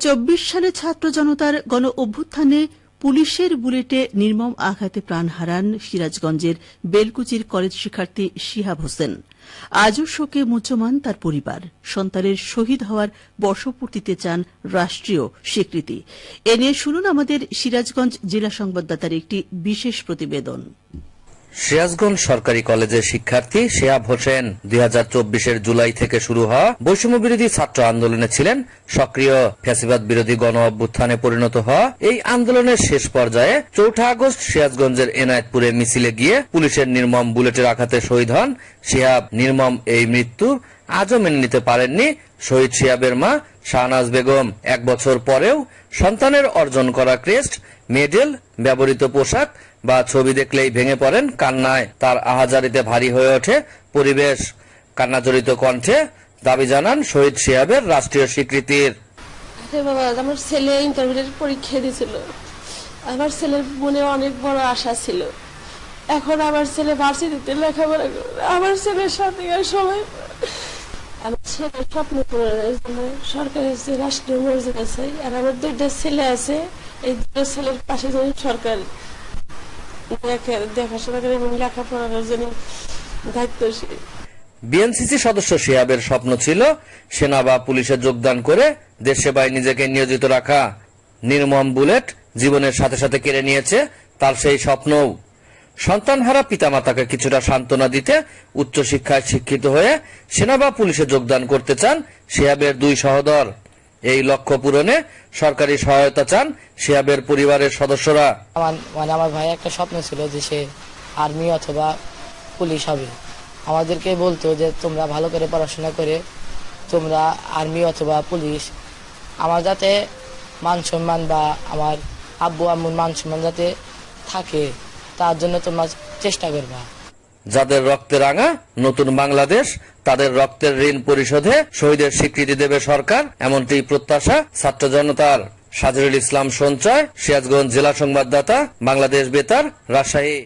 চব্বিশ সালে ছাত্র জনতার গণ অভ্যুত্থানে পুলিশের বুলেটে নির্মম আঘাতে প্রাণ হারান সিরাজগঞ্জের বেলকুচির কলেজ শিক্ষার্থী শিহাব হোসেন। আজও শোকে মুচমান তার পরিবার। সন্তানের শহীদ হওয়ার বর্ষপূর্তিতে চান রাষ্ট্রীয় স্বীকৃতি। এ নিয়ে শুনুন আমাদের সিরাজগঞ্জ জেলা সংবাদদাতার একটি বিশেষ প্রতিবেদন। সিরাজগঞ্জ সরকারি কলেজের শিক্ষার্থী শেয়াব হোসেন দুই হাজার চব্বিশের জুলাই থেকে শুরু হওয়া বৈষম্য বিরোধী ছাত্র আন্দোলনে ছিলেন। সক্রিয় ফ্যাসিবাদ বিরোধী গণ অভ্যুত্থানে পরিণত হওয়া এই আন্দোলনের শেষ পর্যায়ে চৌঠা আগস্ট সিরাজগঞ্জের এনায়েতপুরে মিছিলে গিয়ে পুলিশের নির্মম বুলেটের আঘাতে শহীদ হন শিহাব নির্মম এই মৃত্যু আজও মেনে নিতে পারেননি শহীদ শিহাবের মা শাহনাজ বেগম এক বছর পরেও সন্তানের অর্জন করা ক্রেস্ট, মেডেল, ব্যবহৃত পোশাক বা ছবি দেখলেই ভেঙে পড়েন কান্নায়। তার আহাজারিতে ভারী হয়ে ওঠে পরিবেশ। কান্নাজড়িত কণ্ঠে দাবি জানান শহীদ শিহাবের রাষ্ট্রীয় স্বীকৃতির। বাবা আমার ছেলে ইন্টারমিডিয়েট পরীক্ষা দিয়েছিল আমার ছেলের মনে অনেক বড় আশা ছিল। এখন আমার ছেলে ভার্সিটিতে লেখাপড়া আমার ছেলের সাথে সবাই আমার ছেলের স্বপ্ন পূরণের জন্য সরকারের যে রাষ্ট্রীয় মর্যাদা চাই আর আমার দুইটা ছেলে আছে। এই দুটো ছেলের পাশে যেন সরকার দেখে- দেখাশোনা করে এবং লেখাপড়ার জন্য দায়িত্বশীল। বিএনসিসি সদস্য শিহাবের স্বপ্ন ছিল সেনা বা পুলিশে যোগদান করে দেশ সেবায় নিজেকে নিয়োজিত রাখা। নির্মম বুলেট জীবনের সাথে সাথে কেড়ে নিয়েছে তার সেই স্বপ্নও। সন্তানহারা পিতামাতাকে কিছুটা সান্ত্বনা দিতে উচ্চশিক্ষায় শিক্ষিত হয়ে সেনা বা পুলিশে যোগদান করতে চান শিহাবের দুই সহোদর। এই লক্ষ্য পূরণে সরকারি সহায়তা চান শিহাবের পরিবারের সদস্যরা। মানে আমার ভাই একটা স্বপ্ন ছিল যে সে আর্মি অথবা পুলিশ হবে। আমাদেরকে বলতো যে, তোমরা ভালো করে পড়াশোনা করে তোমরা আর্মি অথবা পুলিশ। আমার যাতে মান সম্মান বা আমার আব্বু আম্মুর মান সম্মান যাতে থাকে। তার জন্য তোমরা চেষ্টা করবা। যাদের রক্তে রাঙা নতুন বাংলাদেশ, তাদের রক্তের ঋণ পরিশোধে শহীদের স্বীকৃতি দেবে সরকার, এমনটি প্রত্যাশা ছাত্র জনতার। সাজরুল ইসলাম সঞ্চয়, সিরাজগঞ্জ জেলা সংবাদদাতা, বাংলাদেশ বেতার, রাজশাহী।